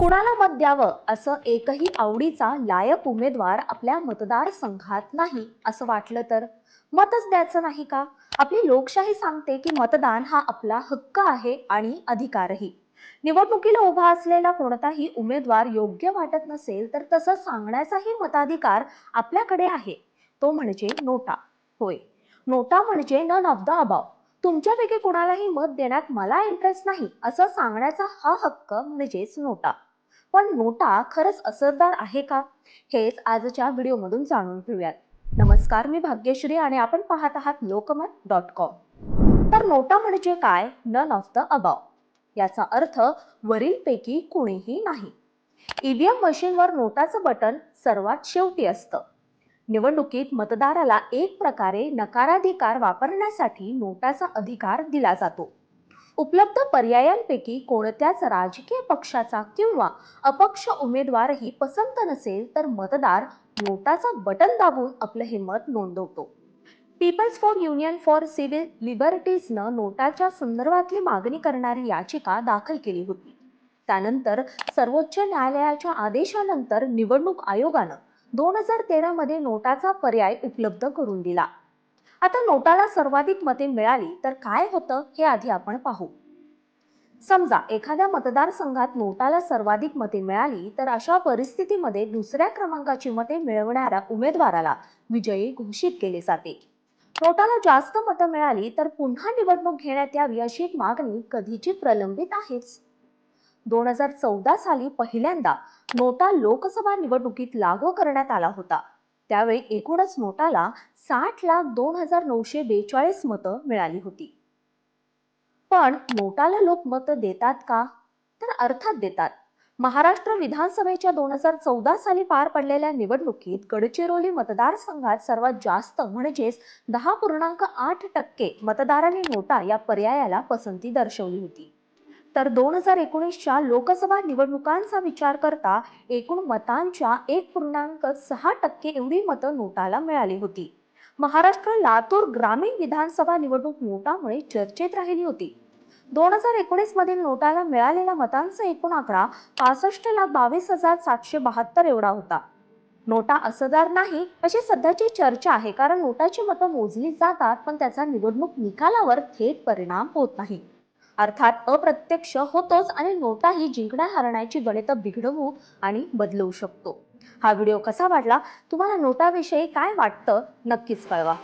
कुणाला मत द्यावं असं एकही आवडीचा लायक उमेदवार आपल्या मतदारसंघात नाही असं वाटलं तर? मतच द्यायचं नाही का? आपली लोकशाही सांगते की मतदान हा आपला हक्क आहे आणि अधिकारही. निवडणुकीला उभा असलेला कोणताही उमेदवार योग्य वाटत नसेल तर तसं सांगण्याचाही मताधिकार आपल्याकडे आहे. तो म्हणजे नोटा. होय. नोटा म्हणजे नन ऑफ द अबाव. तुमच्यापैकी कुणालाही मत देण्यात मला इंटरेस्ट नाही असं सांगण्याचा हा हक्क म्हणजेच नोटा. पण नोटा खरंच असरदार आहे का? हेच आजच्या व्हिडिओमधून जाणून घेऊयात. नमस्कार मी भाग्यश्री आणि आपण पाहत आहात लोकमत डॉट कॉम. तर नोटा म्हणजे काय? None of the above. याचा अर्थ वरीलपैकी कुणीही नाही. ईव्हीएम मशीनवर नोटाचं बटन सर्वात शेवटी असतं. निवडणुकीत मतदाराला एक प्रकारे नकाराधिकार वापरण्यासाठी नोटाचा अधिकार दिला जातो. उपलब्ध पर्यायांपैकी कोणत्याच राजकीय पक्षाचा किंवा अपक्ष उमेदवारही पसंत नसेल तर मतदार नोटाचा बटन दाबून आपलं हे मत नोंदवतो. People's for union for civil लिबर्टीजनं नोटाच्या संदर्भातली मागणी करणारी याचिका दाखल केली होती. त्यानंतर सर्वोच्च न्यायालयाच्या आदेशानंतर निवडणूक आयोगानं दोन हजार तेरामध्ये नोटाचा पर्याय उपलब्ध करून दिला. आता नोटाला सर्वाधिक मते मिळाली तर काय होतं हे आधी आपण पाहू. समजा एखाद्या मतदारसंघात नोटाला सर्वाधिक मते मिळाली तर अशा परिस्थितीमध्ये दुसऱ्या क्रमांकाची मते मिळवणाऱ्या उमेदवाराला विजयी घोषित केले जाते. नोटाला जास्त मतं मिळाली तर पुन्हा निवडणूक घेण्यात यावी अशी एक मागणी कधीची प्रलंबित आहेच. दोन हजार चौदा साली पहिल्यांदा नोटा लोकसभा निवडणुकीत लागू करण्यात आला होता. त्यावेळी एकूणच नोटाला साठ लाख दोन हजार नऊशे बेचाळीस मतं मिळाली होती. पण नोटाला लोक मतं देतात का? तर अर्थात देतात. महाराष्ट्र विधानसभेच्या दोन हजार चौदा साली पार पडलेल्या निवडणुकीत गडचिरोली मतदारसंघात सर्वात जास्त म्हणजेच दहा पूर्णांक आठ टक्के मतदारांनी नोटा या पर्यायाला पसंती दर्शवली होती. तर दोन हजार एकोणीसच्या लोकसभा निवडणुकांचा विचार करता एकूण मतांच्या एक पूर्णांक सहा टक्के एवढी मतं नोटाला मिळाली होती. महाराष्ट्र लातूर ग्रामीण विधानसभा निवडणूक नोटामुळे चर्चेत राहिली होती. दोन हजार एकोणीस मधील नोटाला मिळालेल्या मतांचा एकूण आकडा पासष्ट लाख बावीस हजार सातशे बहात्तर एवढा होता. नोटा असदार नाही अशी सध्याची चर्चा आहे. कारण नोटाची मतं मोजली जातात पण त्याचा निवडणूक निकालावर थेट परिणाम होत नाही. अर्थात अप्रत्यक्ष होतोच आणि नोटाही जिंकण्या हरण्याची गणितं बिघडवू आणि बदलवू शकतो. हा व्हिडिओ कसा वाटला? तुम्हाला नोटाविषयी काय वाटतं? नक्कीच कळवा.